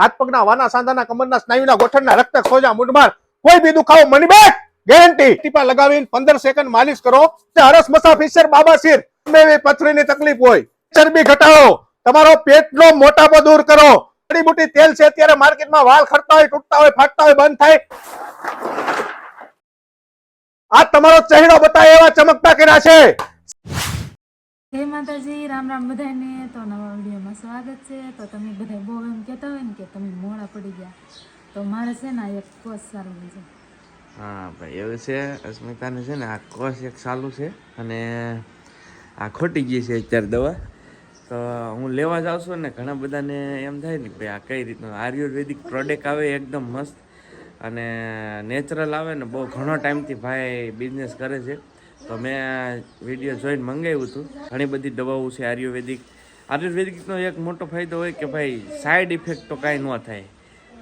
હાથ પગના વાના સાંધાના કમરના સ્નાયુના ગોઠણના રક્ત ખોજા મૂંઢમાર કોઈ બી દુખાવો મની બેક ગેરંટી ટીપા લગાવીને પંદર સેકન્ડ માલિશ કરો. તે હરસ મસા ફિશર બાબા સિર પથરીની તકલીફ હોય, ચરબી ઘટાડો. તમારો પેટનો મોટાપો દૂર કરો. જડીબુટી તેલ છે, અત્યારે માર્કેટમાં વાળ ખરતા હોય, તૂટતા હોય, ફાટતા હોય, બંધ થાય. આ તમારો ચહેરો બતાવે એવા ચમકતા કર્યા છે. જય માતાજી, રામ રામ બધાને તો નવા વિડીયોમાં સ્વાગત છે. તો તમે બધા બહુ એમ કહેતા હોય ને કે તમે મોડા પડી ગયા. તો મારે છે ને આ એક કોર્સ સારું છે. હા, ભાઈ, એવું છે. અસ્મિતાને છે ને આ કોર્સ એક ચાલુ છે અને આ ખોટી ગઈ છે અત્યારે દવા. તો હું લેવા જાઉં છું ને ઘણા બધાને એમ થાય ને ભાઈ આ કઈ રીતનું આયુર્વેદિક પ્રોડક્ટ આવે, એકદમ મસ્ત. અને નેચરલ આવે ને બહુ ઘણો ટાઈમથી ભાઈ બિઝનેસ કરે છે. તો મેં આ વીડિયો જોઈને મંગાવ્યું હતું. ઘણી બધી દવાઓ છે, આયુર્વેદિક. આયુર્વેદિકનો એક મોટો ફાયદો હોય કે ભાઈ સાઈડ ઇફેક્ટ તો કાંઈ ન થાય.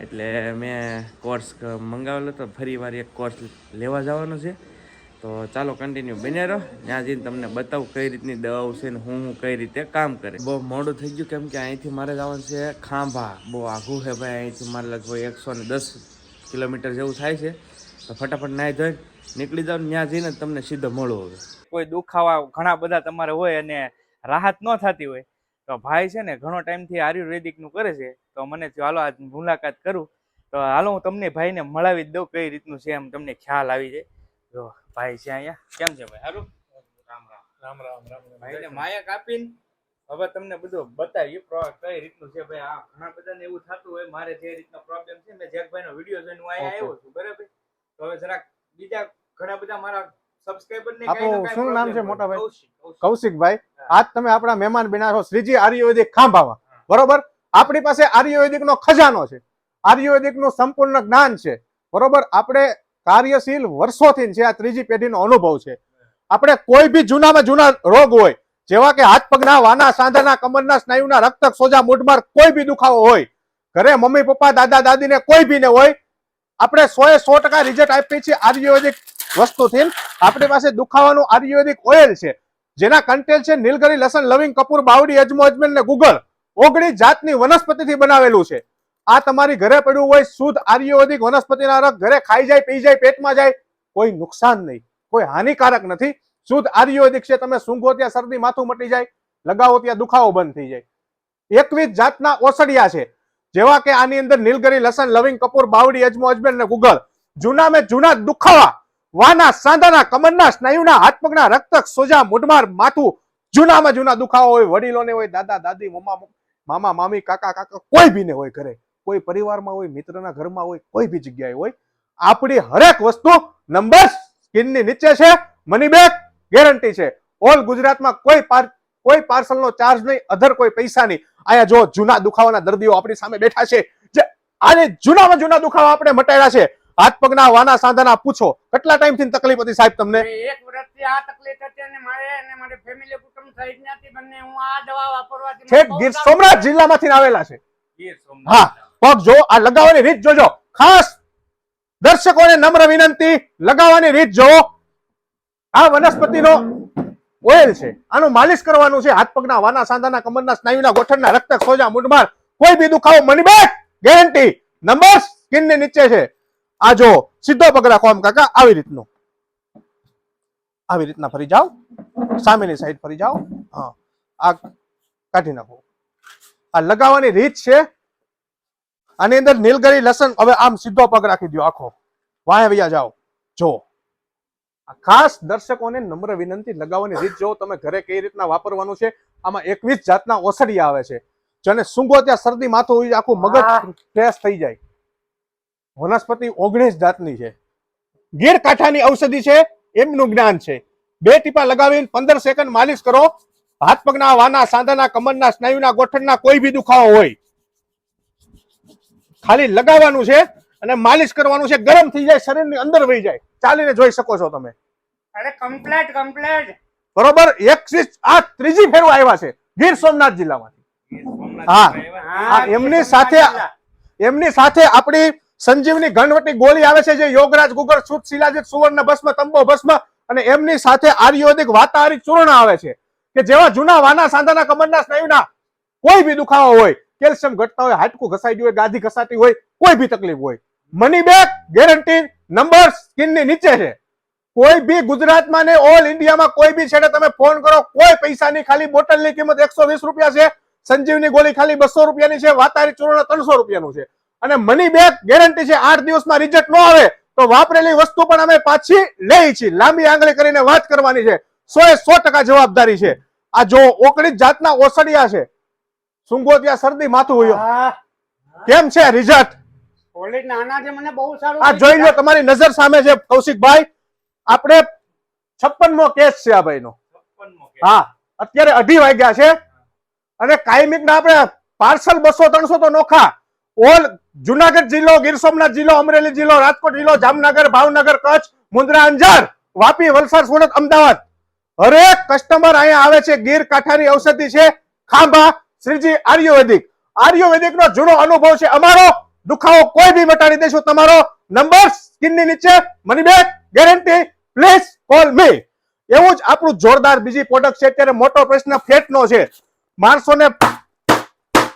એટલે મેં કોર્સ મંગાવેલો તો ફરી વાર એક કોર્સ લેવા જવાનો છે. તો ચાલો કન્ટિન્યુ બને રહો. ત્યાં જઈને તમને બતાવું કઈ રીતની દવાઓ છે ને હું હું કઈ રીતે કામ કરે. બહુ મોડું થઈ ગયું કેમ કે અહીંથી મારે જવાનું છે ખાંભા. બહુ આઘું છે ભાઈ, અહીંથી મારે લગભગ એકસો ને દસ કિલોમીટર જેવું થાય છે. તો ફટાફટ નાહી ધોઈ નીકળી જાવ ત્યાં જઈને તમને સીધો મળો હવે. કોઈ દુખાવા ઘણા બધા તમારે હોય અને રાહત ન થતી હોય તો ભાઈ છે ને ઘણો ટાઈમથી આયુર્વેદિકનું કરે છે તો મને ચાલો હાલો આજ મુલાકાત કરું. તો હાલો હું તમને ભાઈને મળાવી જ દઉં કઈ રીતનું છે એમ તમને ખ્યાલ આવી જાય. જો ભાઈ છે અહીંયા. કેમ છે ભાઈ? સારું રામ રામ. રામ રામ રામ ભાઈને માયક આપીને હવે તમને બધું બતાવીએ કઈ રીતનું છે ભાઈ? આ ઘણા બધાને એવું થતું હોય મારે જે રીતનો પ્રોબ્લેમ છે મેં જેકભાઈનો વીડિયો જોઈને હું અહીંયા આવ્યો છું બરાબર? તો હવે જરાક બીજા ઘણા બધા મારા આપણું શું નામ છે મોટા ભાઈ? કૌશિકભાઈ આજ તમે આપણા મહેમાન બન્યા છો. શ્રીજી આયુર્વેદિક ખાંભામાં બરોબર? આપણી પાસે આયુર્વેદિક નો ખજાનો છે. આયુર્વેદિકનું સંપૂર્ણ જ્ઞાન છે. બરોબર? આપણે કાર્યશીલ વર્ષોથી છે આ ત્રીજી પેઢીનો અનુભવ છે. આપણે કોઈ બી જૂનામાં જૂના રોગ હોય જેવા કે હાથ પગના વાના સાંધાના કમરના સ્નાયુના રક્તક સોજા મૂઢમાર કોઈ બી દુખાવો હોય ઘરે મમ્મી પપ્પા દાદા દાદીને કોઈ બી ને હોય આપણે સો એ સો ટકા રિઝલ્ટ આપીએ છીએ આયુર્વેદિક વસ્તુથી આપણી પાસે દુખાવાનું આયુર્વેદિક ઓઇલ છે. જેના કન્ટેન્ટ છે નીલગરી, લસણ, લવિંગ, કપૂર, બાવડી અજમો અજમેર ને ગુગળ ઓગણીસ જાતની વનસ્પતિથી બનાવેલું છે. આ તમારી ઘરે પડ્યું હોય, શુદ્ધ આયુર્વેદિક વનસ્પતિના રસ ઘરે ખાઈ જાય, પી જાય, પેટમાં જાય, કોઈ નુકસાન નહીં. કોઈ હાનિકારક નથી. શુદ્ધ આયુર્વેદિક છે. તમે સૂંઘો ત્યાં શરદી માથું મટી જાય, લગાવો ત્યાં દુખાવો બંધ થઈ જાય. એકવીસ જાતના ઓસડિયા છે. જેવા કે આની અંદર નીલગરી, લસણ, લવિંગ, કપૂર, બાવડી અજમો અજમેર ને ગુગળ જૂના મેં જૂના દુખાવા વાના સાંધાના કમરના સ્નાયુના હાથ પગના રક્તક સોજા મોઢમાર માથું જૂનામાં જૂના દુખાવો હોય, વડીલોને હોય, દાદા, દાદી, મમ્મા મામા, મામી, કાકા કાકા, કોઈ બી ને હોય ઘરે, કોઈ પરિવારમાં હોય, મિત્રના ઘરમાં હોય, કોઈ બી જગ્યાએ હોય. આપણી હરેક વસ્તુ નંબર સ્કિનની નીચે છે મની બેક ગેરંટી છે. ઓલ ગુજરાતમાં કોઈ પાર, કોઈ પાર્સલનો ચાર્જ નહીં, અધર કોઈ પૈસા નહીં. આયા જો જૂના દુખાવાના દર્દીઓ આપણી સામે બેઠા છે, જે આને જૂનામાં જૂના દુખાવા આપણે મટાડ્યા છે હાથ પગના વાના સાંધાના પૂછો. કેટલા ટાઈમથી તકલીફ હતી સાહેબ તમને? એક વર્ષથી આ તકલીફ હતી અને મારે અને મારી ફેમિલી કુટુંબ સહિત નથી બંને હું આ દવા વાપરવાથી છેક ગીર સોમનાથ જિલ્લામાંથી આવેલા છે. હા પગ જો આ લગાવવાની રીત જોજો. ખાસ દર્શકોને નમ્ર વિનંતી લગાવવાની રીત જોવો. આ વનસ્પતિનો ઓઇલ છે. આનું માલિશ કરવાનું છે. હાથ પગના વાના સાંધાના કમરના સ્નાયુના ગોઠણના રક્ત સોજા મૂંઢમાર કોઈ બી દુખાવો money back guarantee. Number screen નીચે છે. આ જો સીધો પગ રાખો આમ કાકા આવી રીતનું. આવી રીતના ફરી જાઓ. સામેની સાઈડ ફરી જાઓ. હા આ કાઢી નાખો. આ લગાવવાની રીત છે. આની અંદર નીલગરી લસણ હવે આમ સીધો પગ રાખી દો આખો. વાહે વૈયા જાઓ. જો આ ખાસ દર્શકોને નમ્ર વિનંતી લગાવવાની રીત જો તમે ઘરે કઈ રીતના વાપરવાનું છે? આમાં એકવીસ જાતના ઓસડિયા આવે છે. જેને સૂંઘો ત્યાં શરદી માથું હોય આખું મગજ ફ્રેશ થઈ જાય. વનસ્પતિ ઓગણીસ જાતની છે. ગીર કાંઠાની ઔષધિ છે એમનું જ્ઞાન છે. બે ટીપા લગાવીને પંદર સેકન્ડ માલિશ કરો. હાથ પગના વાના સાંધાના કમરના સ્નાયુના ગોઠણના કોઈ બી દુખાવો હોય. ખાલી લગાવવાનું છે અને માલિશ કરવાનું છે. ગરમ થઈ જાય શરીરની અંદર વહી જાય. ચાલીને જોઈ શકો છો તમે. અરે કમ્પ્લીટ કમ્પ્લીટ બરોબર? એક આ ત્રીજી ફેરવા આવ્યા છે. ગીર સોમનાથ જિલ્લામાંથી. હા. હા, એમની સાથે એમની સાથે આપણી સંજીવની ઘનવટી ગોળી આવે છે જે યોગરાજ ગુગર, સુત શિલાજીત, સુવર્ણ ભસ્મ, તંબો ભસ્મ અને એમની સાથે આર્યોદિક વાતાહારી ચૂર્ણ આવે છે કે જેવા જૂના વાના સાંધાના કમરના સ્નાયુના કોઈ બી દુખાવો હોય, કેલ્શિયમ ઘટતા હોય, હાડકું ઘસાઈ ગયું હોય, ગાદી ઘસાતી હોય, કોઈ બી તકલીફ હોય. મની બેક ગેરંટી નંબર સ્કીનની નીચે છે. કોઈ બી ગુજરાતમાં ને ઓલ ઇન્ડિયામાં કોઈ બી છેડે તમે ફોન કરો, કોઈ પૈસાની ખાલી બોટલની કિંમત એકસો વીસ રૂપિયા છે, સંજીવની ગોળી ખાલી બસો રૂપિયાની છે વાતારી ચૂર્ણ ત્રણસો રૂપિયાનું છે. અને મની બેક ગેરંટી છે આઠ દિવસમાં રિઝલ્ટ ન આવે તો વાપરેલી વસ્તુ પણ અમે પાછી લઈ છીએ. લાંબી આંગળી કરીને વાત કરવાની છે. સો એ સો ટકા જવાબદારી છે. આ જો ઓગણીસ જાતના ઓસડિયા છે સુંગો ત્યાં શરદી માથું હોય. કેમ છે રિઝલ્ટ કોલેજ મને બહુ આ જોઈ લો તમારી નજર સામે છે કૌશિકભાઈ. આપણે છપ્પનમો કેસ છે આ ભાઈનો. હા અત્યારે અઢી વાગ્યા છે. અને કાયમિક ના આપણે પાર્સલ બસો ત્રણસો તો નોખા. ઓલ જુનાગઢ જિલ્લો, ગીર સોમનાથ જિલ્લો, અમરેલી જિલ્લો, રાજકોટ જિલ્લો, જામનગર, ભાવનગર, કચ્છ મુન્દ્રા અંજાર, વાપી, વલસાડ, સુરત, અમદાવાદ. હરેક કસ્ટમર અહીંયા આવે છે, ગીર કાંઠાની ઔષધિ છે, ખાંભા, શ્રીજી આર્યુવેદિક આર્યુવેદિક નો જૂનો અનુભવ છે અમારો. દુખાવો કોઈ બી મટાડી દઈશું તમારો. નંબર સ્કીનની નીચે money back guarantee please call me એવું જ આપણું જોરદાર બીજી પ્રોડક્ટ છે, અત્યારે મોટો પ્રશ્ન ફેટનો છે. માણસોને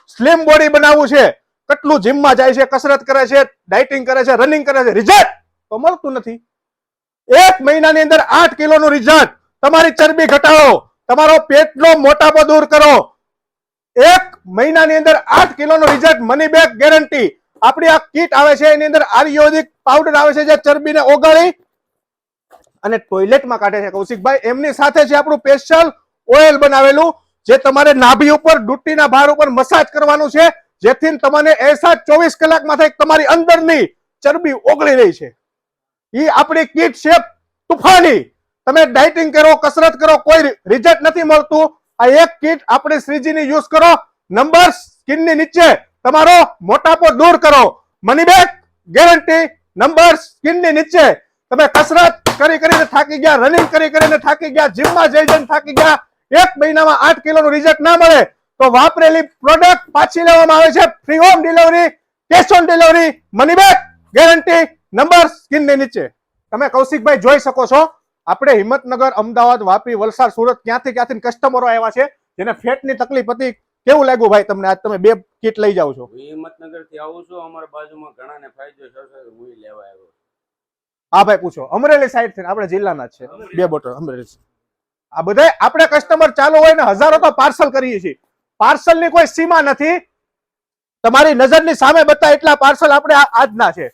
સ્લિમ બોડી બનાવવું છે. કેટલું જીમમાં જાય છે, કસરત કરે છે ડાયટિંગ કરે છે રનિંગ કરે છે રિઝલ્ટ તો મળતું નથી. એક મહિનાની અંદર આઠ કિલોનું રિઝલ્ટ તમારી ચરબી ઘટાડો, તમારો પેટનો મોટાપો દૂર કરો. એક મહિનાની અંદર આઠ કિલોનું રિઝલ્ટ મની બેક ગેરંટી આપણી આ કીટ આવે છે, એની અંદર આયુર્વેદિક પાવડર આવે છે જે ચરબીને ઓગાળી અને ટોયલેટમાં કાઢે છે. કૌશિકભાઈ, એમની સાથે છે આપણું સ્પેશિયલ ઓઇલ બનાવેલું, જે તમારે નાભી ઉપર ડુટ્ટીના ભાર ઉપર મસાજ કરવાનું છે જેથી તમને એસા ચોવીસ કલાકમાં થાય તમારી અંદરની ચરબી ઓગળી રહી છે. એ આપણી કીટ છે તુફાની. તમે ડાયટિંગ કરો, કસરત કરો, કોઈ રિઝલ્ટ નથી મળતું. આ એક કીટ આપણે શ્રીજીની યુઝ કરો. નંબર સ્કિનની નીચે તમારો મોટાપો દૂર કરો. Money back guarantee. નંબર સ્કિનની નીચે તમે કસરત કરી કરીને થાકી ગયા, રનિંગ કરી કરીને થાકી ગયા, જીમમાં જઈ જઈને થાકી ગયા. એક મહિનામાં આઠ કિલોનું રિઝલ્ટ ના મળે. તો વાપરેલી પ્રોડક્ટ પાછી લેવામાં આવે છે. Free home delivery cash on delivery money back guarantee number સ્કિનની નીચે. તમે કૌશિકભાઈ જોઈ શકો છો આપણે હિંમતનગર અમદાવાદ વાપી વલસાડ સુરત ક્યાંથી ક્યાંથી કસ્ટમરો આવ્યા છે જેને ફેટની તકલીફ હતી. કેવું લાગ્યું ભાઈ તમને? આજ તમે બે કીટ લઈ જાઓ છો. હિંમતનગરથી આવું છું. અમારા બાજુમાં ઘણાને ફાયદો થશે હું લેવા આવ્યો હા ભાઈ પૂછો. અમરેલી સાઈડથી આપણે જિલ્લાના છે. બે બોટલ અમરેલી આ બધા આપણે કસ્ટમર ચાલુ હોય ને હજારો તો પાર્સલ કરીએ છીએ. પાર્સલની કોઈ સીમા નથી. તમારી નજરની સામે બતા એટલા પાર્સલ આપણે આજના છે.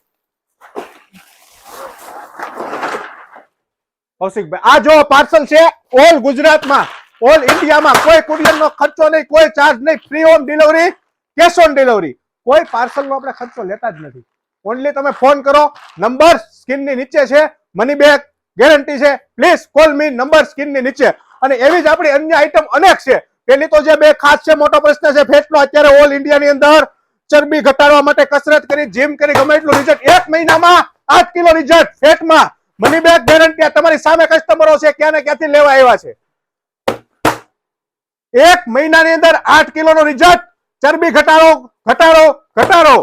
કૌશિકભાઈ, આ જો પાર્સલ છે, ઓલ ગુજરાતમાં, ઓલ ઇન્ડિયામાં કોઈ કુરિયરનો ખર્ચો નહીં, કોઈ ચાર્જ નહીં free home delivery cash on delivery કોઈ પાર્સલ નો આપણે ખર્ચો લેતા જ નથી. ઓનલી તમે ફોન કરો, નંબર સ્કીનની નીચે છે મની બેગ ગેરંટી છે. પ્લીઝ કોલ મી નંબર સ્કીનની નીચે. અને એવી જ આપણી અન્ય આઈટમ અનેક છે. પેલી તો જે બે ખાસ છે, મોટો પ્રશ્ન છે ફેટનો અત્યારે ઓલ ઇન્ડિયાની અંદર ચરબી ઘટાડવા માટે કસરત કરી જીમ કરી, ગમે એટલું રિઝલ્ટ એક મહિનામાં આઠ કિલો રિઝલ્ટ ફેટમાં. મની બેક ગેરંટી તમારી સામે કસ્ટમરો છે ક્યાં ને ક્યાંથી લેવા આવ્યા છે? એક મહિનાની અંદર આઠ કિલોનો રિઝલ્ટ ચરબી ઘટાડો ઘટાડો ઘટાડો.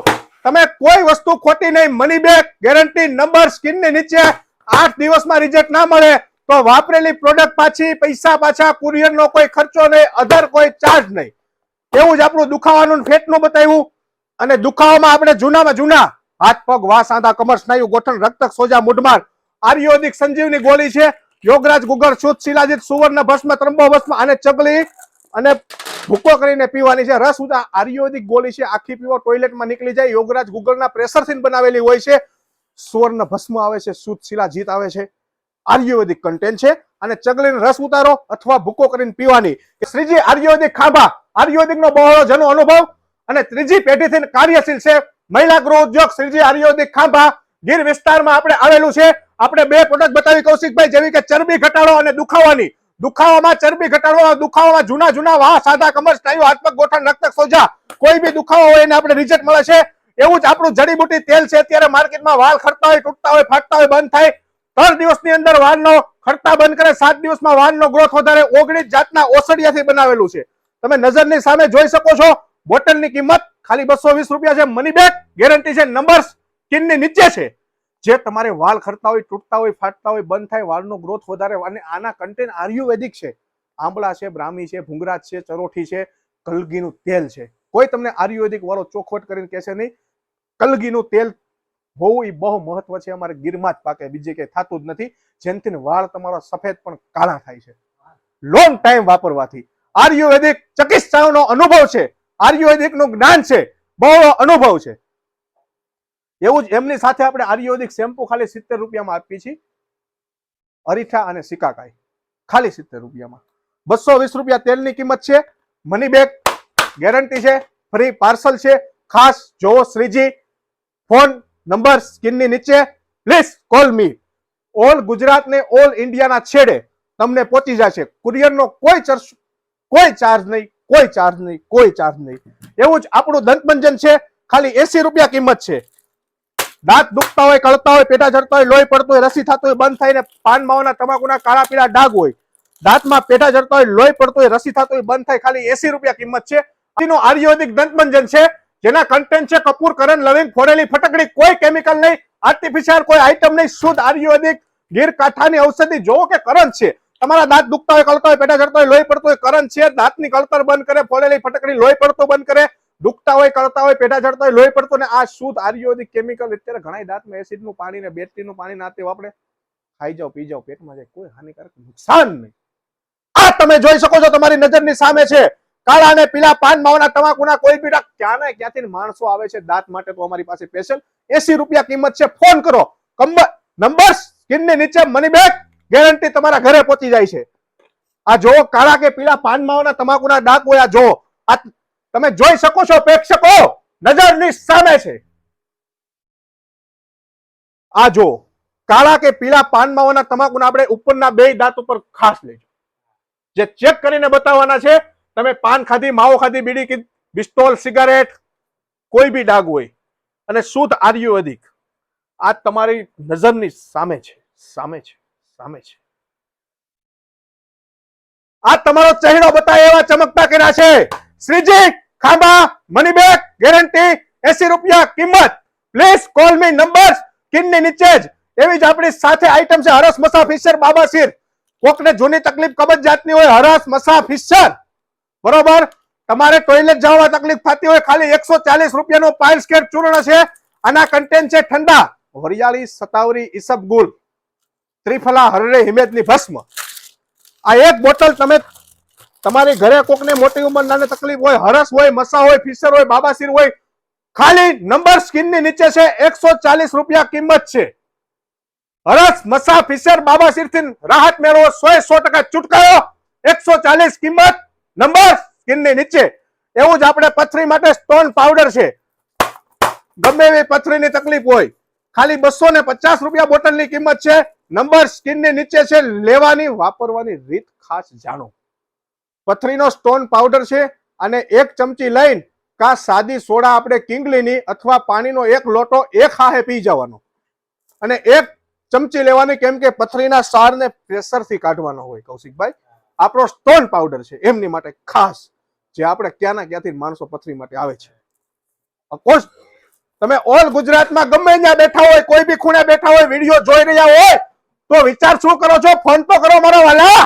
તમે કોઈ વસ્તુ ખોટી નહીં. મની બેક ગેરંટી નંબર સ્કીનની નીચે આઠ દિવસમાં રિઝલ્ટ ના મળે. તો વાપરેલી પ્રોડક્ટ પાછી પૈસા પાછા કુરિયર નો કોઈ ખર્ચો નહીં અધર કોઈ ચાર્જ નહીં. એવું જ આપણું દુખાવાનું ફેટનું બતાવ્યું. અને દુખાવામાં આપણે જૂનામાં જૂના. હાથ, પગ, વાસ, આંધા, કમર, સ્નાયુ, ગોઠણ, રક્તક, સોજા મુઢમાર આર્યોદિક સંજીવની ગોળી છે. યોગરાજ, ગુગર શુદ્ધ શિલાજીત, સુવર્ણ, ભસ્મ ત્રંબો ભસ્મ અને ચગલી. અને ભૂકો કરીને પીવાની છે. રસ ઉદા આર્યોદિક ગોળી છે. આખી પીવો ટોયલેટમાં નીકળી જાય. યોગરાજ ગુગળના પ્રેશરથી બનાવેલી હોય છે. સુવર્ણ ભસ્મ આવે છે. શુદ્ધ શિલાજીત આવે છે. આયુર્વેદિક કન્ટેન્ટ છે. અને ચગલીને રસ ઉતારો અથવા ભૂકો કરીને પીવાની. શ્રીજી, આયુર્વેદિક ખાંભા. આયુર્વેદિકનો બહોળો જનો અનુભવ. અને ત્રીજી પેઢીથી કાર્યશીલ છે. મહિલા ગૃહ ઉદ્યોગ, શ્રીજી, આયુર્વેદિક ખાંભા. ગીર વિસ્તારમાં આપણે આવેલું છે. આપણે બે પ્રોડક્ટ બતાવી. કૌશિકભાઈ, જેવી કે ચરબી ઘટાડો અને દુખાવાની. દુખાવામાં ચરબી ઘટાડવા દુખાવામાં જૂના જૂના વાહ, સાદા કમર, સ્નાયુ હાથ પગ ગોઠણ, રક્તક સોજા. કોઈ બી દુખાવો હોય એને આપણે રિઝલ્ટ મળે છે. એવું જ આપણું જડીબુટી તેલ છે. અત્યારે માર્કેટમાં વાળ ખરતા હોય, તૂટતા હોય, ફાટતા હોય, બંધ થાય. ત્રણ દિવસની અંદર વાળનો ખરતા બંધ કરે, સાત દિવસમાં વાળનો ગ્રોથ વધારે, ઓગણીસ જાતના ઓસડિયાથી બનાવેલું છે. તમે નજરની સામે જોઈ શકો છો, બોટલની કિંમત ખાલી બસો વીસ રૂપિયા છે મની બેક ગેરંટી છે નંબર સ્કીનની નીચે છે. જે તમારે વાળ ખરતા હોય, તૂટતા હોય, ફાટતા હોય, બંધ થાય, વાળનો ગ્રોથ વધારે, અને આના કન્ટેન આયુર્વેદિક છે. આંબળા છે, બ્રાહ્મી છે ભૂંગરાજ છે, ચરોઠી છે, કલગીનું તેલ છે. કોઈ તમને આયુર્વેદિક વાળો ચોખવટ કરીને કહેશે નહીં, કલગીનું તેલ હોવું એ બહુ મહત્વ છે અમારે ગીરમાં જ પાકે, બીજે ક્યાંય થતું જ નથી. જેનથી વાળ તમારો સફેદ પણ કાળા થાય છે. Long time વાપરવાથી. આર્યુવેદિક ચિકિત્સાનો અનુભવ છે. આયુર્વેદિકનું જ્ઞાન છે. બહુ અનુભવ છે. એવું જ એમની સાથે આપણે આર્યુવેદિક શેમ્પુ ખાલી સિત્તેર રૂપિયામાં આપીએ છીએ. અરીઠા અને સિકાકાઈ ખાલી સિત્તેર રૂપિયામાં. બસો વીસ રૂપિયા તેલની કિંમત છે. મની બેગ ગેરંટી છે. ફ્રી પાર્સલ છે. ખાસ જો શ્રીજી. ફોન નંબર સ્ક્રીનની નીચે please call me all Gujarat ને ઓલ ઇન્ડિયાના છેડે તમને પહોંચી જશે. કુરિયરનો કોઈ ચાર્જ કોઈ ચાર્જ નહીં, કોઈ ચાર્જ નહીં, કોઈ ચાર્જ નહીં. એવું જ આપણું દંતમંજન છે. ખાલી એસી રૂપિયા કિંમત છે. દાંત દુખતા હોય, કળતા હોય, પેટા જડતા હોય, લોહી પડતું હોય, રસી થતું હોય, બંધ થઈને પાન માવાના તમાકુના કાળા પીળા ડાઘ હોય. દાંતમાં પેટા જડતા હોય, લોહી પડતું હોય, રસી થતું હોય, બંધ થાય, ખાલી એસી રૂપિયા કિંમત છે. આનું આયુર્વેદિક દંતમંજન છે. જેના કન્ટેન્ટ છે કપૂર, કરણ, લવિંગ, ફોડેલી, ફટકડી, કોઈ કેમિકલ નહીં આર્ટિફિશિયલ કોઈ આઈટમ નહીં, શુદ્ધ, આયુર્વેદિક ગીર કાંઠાની ઔષધિ. જોવો કે કરણ છે. તમારા દાંત દુખતા હોય કળતા હોય પેટા ચડતા હોય લોહી પડતું હોય, કરણ છે. દાંતની કળતર બંધ કરે, ફોડેલી, ફટકડી, લોહી પડતું બંધ કરે. દુખતા હોય, કળતા હોય, પેટા ચડતા હોય લોહી પડતું ને આ શુદ્ધ, આયુર્વેદિક કેમિકલ અત્યારે ઘણા દાંતમાં એસિડનું પાણી ને બેટરીનું પાણી નાતે વાપરે. ખાઈ જાઓ, પી જાઓ, પેટમાં જાય, કોઈ હાનિકારક નુકસાન નહીં. આ તમે જોઈ શકો છો, તમારી નજરની સામે છે. કાળા અને પીલા પાન માવાના તમાકુના કોઈ બી ક્યાં ને ક્યાંથી માણસો આવે છે દાંત માટે તો અમારી પાસે સ્પેશિયલ એસી રૂપિયા કિંમત છે. ફોન કરો. નંબર સ્કીનની નીચે મની બેગ ગેરંટી તમારા ઘરે પહોંચી જાય છે. આ જો કાળા કે પીલા પાન માવાના તમાકુના ડાક હોય આ જો આ તમે જોઈ શકો છો, પ્રેક્ષકો, નજરની સામે છે. આ જો કાળા કે પીલા પાન માવાના તમાકુના આપણે ઉપરના બે દાંત ઉપર ખાસ લેજો. જે ચેક કરીને બતાવવાના છે તમે પાન ખાધી, માવો ખાધી, બીડી કી બિસ્ટોલ સિગારેટ, કોઈ બી ડાગ હોય. અને શુદ્ધ આયુર્વેદિક આ તમારી નજરની સામે છે સામે છે સામે છે. આ તમારો ચહેરો બતાવે એવા ચમકતા કર્યા છે. Shriji Khambha money back guarantee, એસી રૂપિયા કિંમત. પ્લીઝ કોલ મી નંબર સ્ક્રીનની નીચે જ. એવી જ આપણી સાથે આઈટમ છે, હરસ મસા ફિશર બાબાસીર. કોકને જૂની તકલીફ કબજ જાતની હોય, હરસ મસા ફિશર. બરોબર? તમારે ટોયલેટ જવા તકલીફ થતી હોય, ખાલી એકસો ચાલીસ રૂપિયાનો પાઇલ્સ કેર ચૂર્ણ છે. આના કન્ટેન્ટ છે ઠંડા. વરિયાળી સતાવરી ઈસબગુલ ત્રિફલા હરરે હિમેજની ભસ્મ. આ એક બોટલ તમે તમારી ઘરે કોકને મોટી ઉંમરના તકલીફ હોય, હરસ હોય, મસા હોય, ફિશર હોય બાબાસીર હોય, ખાલી નંબર સ્ક્રીનની નીચે છે, એકસો ચાલીસ રૂપિયા કિંમત છે. હરસ, મસા, ફિશર બાબાસીરથી રાહત મેળવો સો સો ટકા છુટકારો એકસો ચાલીસ કિંમત. નંબર સ્કિનની નીચે. એવું જ આપણે પથરી માટે સ્ટોન પાવડર છે. ગમે એવી પથરીની તકલીફ હોય. ખાલી બસો ને પચાસ રૂપિયા બોટલની કિંમત છે. નંબર સ્કીનની નીચે છે. લેવાની, વાપરવાની રીત ખાસ જાણો. પથરીનો સ્ટોન પાવડર છે અને એક ચમચી લઈને કા સાદી સોડા આપણે કિંગલીની અથવા પાણીનો એક લોટો એક હાહે પી જવાનો. અને એક ચમચી લેવાની કેમ કે પથરીના સારને પ્રેશરથી કાઢવાનો હોય, કૌશિકભાઈ. આપણો સ્ટોન પાવડર છે, એમની માટે ખાસ જે આપણે ક્યાંના ક્યાંથી માણસો પથરી માટે આવે છે. ઓફકોર્સ તમે ઓલ ગુજરાતમાં ગમે ત્યાં બેઠા હોય, કોઈ બી ખૂણે બેઠા હોય, વીડિયો જોઈ રહ્યા હોય, તો વિચાર શું કરો છો? ફોન તો કરો મારો વાલા.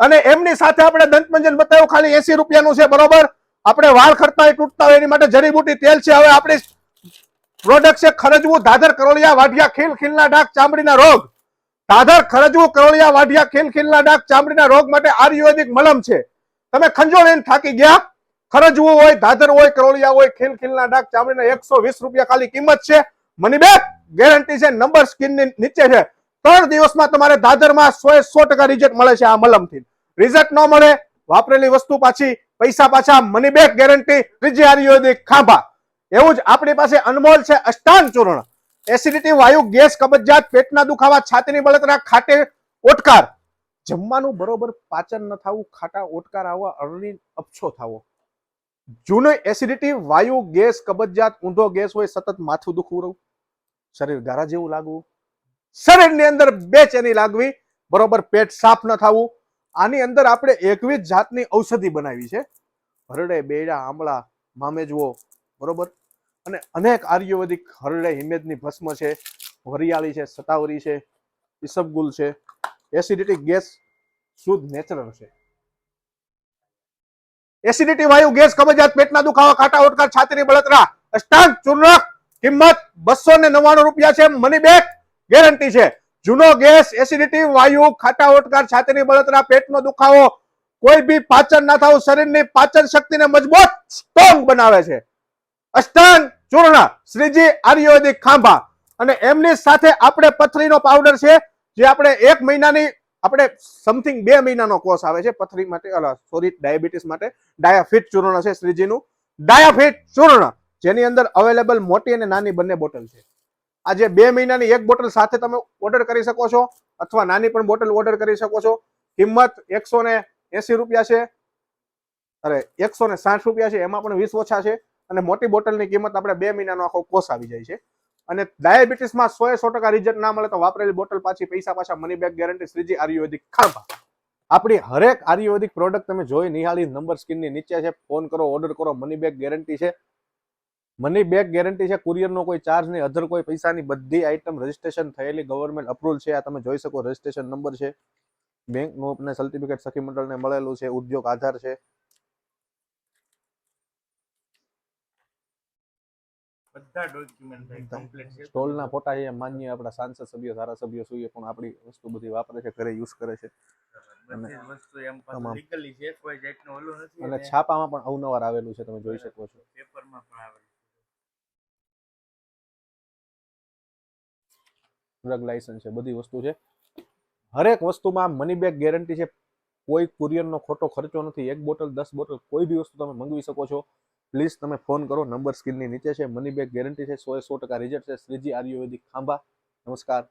અને એમની સાથે આપણે દંતમંજન બતાવ્યું, ખાલી એસી રૂપિયાનું છે, બરોબર? આપણે વાળ ખરતા હોય, તૂટતા હોય, એની માટે જડીબુટી તેલ છે, હવે આપણી પ્રોડક્ટ છે, ખરજવું ધાધર કરોળિયા, વાઢિયા, ખીલ, ખીલના ડાક, ચામડીના રોગ. દાદર ખરજવું કરોળિયા, વાઢિયા, ખીલ, ખીલના ડાક, ચામડીના રોગ માટે આયુર્વેદિક મલમ છે. તમે ખંજોળીને થાકી ગયા. ખરજવું હોય, દાદર હોય, કરોળિયા હોય, ખીલ, ખીલના ડાક, ચામડીના એકસો વીસ રૂપિયા ખાલી કિંમત છે. મની બેગ ગેરંટી છે. નંબર સ્કીનની નીચે છે. ત્રણ દિવસમાં તમારે દાદરમાં સો સો ટકા રિઝલ્ટ મળે છે આ મલમથી. રિઝલ્ટ ન મળે, વાપરેલી વસ્તુ પાછી, પૈસા પાછા, મની બેગ ગેરંટી, ત્રીજી આયુર્વેદિક ખાંભા. એવું જ આપણી પાસે અનમોલ છે અષ્ટાંગ ચૂર્ણ. એસિડિટી, વાયુ, ગેસ, કબજિયાત, પેટના દુખાવા, છાતીની બળતરા, ખાટે ઓટકાર. જમવાનું બરોબર પાચન ન થવું, ખાટા ઓટકાર આવવા, અરણી અપછો થવો. જૂનો એસિડિટી, વાયુ, ગેસ, કબજિયાત, ઊંધો ગેસ હોય, સતત માથું દુખવું રહું. શરીર ગારા જેવું લાગવું. શરીરની અંદર બેચેની લાગવી. બરોબર પેટ સાફ ન થવું. આની અંદર આપણે એકવીસ જાતની ઔષધિ બનાવી છે. હરડે બેડા આંબળા, મામેજવો. બરોબર? અને અનેક આર્યુવેદિક હરડે હિમેદની ભસ્મ છે, વરિયાળી છે, સતાવરી છે, ઈસબગુલ છે, એસિડિટી ગેસ શુદ્ધ નેચરલ છે. એસિડિટી વાયુ ગેસ કબજિયાત પેટના દુખાવા કાટા ઓટકાર છાતીની બળતરા, અષ્ટાંગ ચૂર્ણ કિંમત બસો ને નવ્વાણું રૂપિયા છે, મની બેક ગેરંટી છે. જૂનો ગેસ, એસિડિટી, વાયુ, ખાટા ઓટકાર છાતીની બળતરા, પેટનો દુખાવો, કોઈ બી પાચન ના થવું, શરીરની પાચન શક્તિને મજબૂત સ્ટ્રોંગ બનાવે છે. અષ્ટાંગ ચૂર્ણ શ્રીજી આયુર્વેદિક ખાંભા. અને એમની સાથે આપણે પથરીનો પાવડર છે, જે આપણે એક મહિનાની, આપણે સમથિંગ બે મહિનાનો કોર્સ આવે છે, પથરી માટે સોરી ડાયાબિટીસ માટે. ડાયાફિટ ચૂર્ણ છે શ્રીજીનું. ડાયાફિટ ચૂર્ણ જેની અંદર અવેલેબલ મોટી અને નાની બંને બોટલ છે. આજે બે મહિનાની એક બોટલ સાથે તમે ઓર્ડર કરી શકો છો, અથવા નાની પણ બોટલ ઓર્ડર કરી શકો છો. કિંમત એકસો ને રૂપિયા છે. અરે, એકસો સાઠ રૂપિયા છે, એમાં પણ વીસ ઓછા છે. અને મોટી બોટલની કિંમત આપણે બે મહિનાનો આખો કોર્સ આવી જાય છે. અને ડાયાબિટીસમાં સો સો ટકા રિઝલ્ટ ના મળે તો વાપરેલી બોટલ પાછી પૈસા પાછા money back guarantee Shriji ayurvedic Khambha. આપણી હરેક આયુર્વેદિક પ્રોડક્ટ તમે જોઈ, નિહાળી નંબર સ્ક્રીનની નીચે છે ફોન કરો ઓર્ડર કરો મની બેક ગેરંટી છે. મની બેક ગેરંટી છે કુરિયરનો કોઈ ચાર્જ નહીં, અધર કોઈ પૈસાની બધી આઇટમ રજીસ્ટ્રેશન થયેલી ગવર્મેન્ટ અપ્રુવલ છે, આ તમે જોઈ શકો રજીસ્ટ્રેશન નંબર છે. બેંકનું આપણે સર્ટિફિકેટ સખી મંડળને મળેલું છે, ઉદ્યોગ આધાર છે. બધા ડોક્યુમેન્ટ કમ્પ્લીટ છે. સ્ટોલના ફોટા છે માન્ય આપણા સાંસદ સભ્યો ધારાસભ્યો છીએ પણ આપણી વસ્તુ બધી વાપરે છે ઘરે યુઝ કરે છે. બધી વસ્તુ એમ. લીગલી છે કોઈ જાતનું ઓલું નથી. અને છાપામાં પણ અવનવાર આવેલું છે તમે જોઈ શકો છો. પેપરમાં પણ આવે ડ્રગ લાયસન્સ છે બધી વસ્તુ છે. હરેક વસ્તુમાં મની બેક ગેરંટી છે. કોઈ કુરિયરનો ખોટો ખર્ચો નથી. એક બોટલ દસ બોટલ કોઈ બી વસ્તુ તમે મંગાવી શકો છો. પ્લીઝ તમે ફોન કરો, નંબર સ્ક્રીનની નીચે છે મની બેક ગેરંટી છે, સો એ સો ટકા રિઝલ્ટ છે. શ્રીજી આયુર્વેદિક ખાંભા. નમસ્કાર.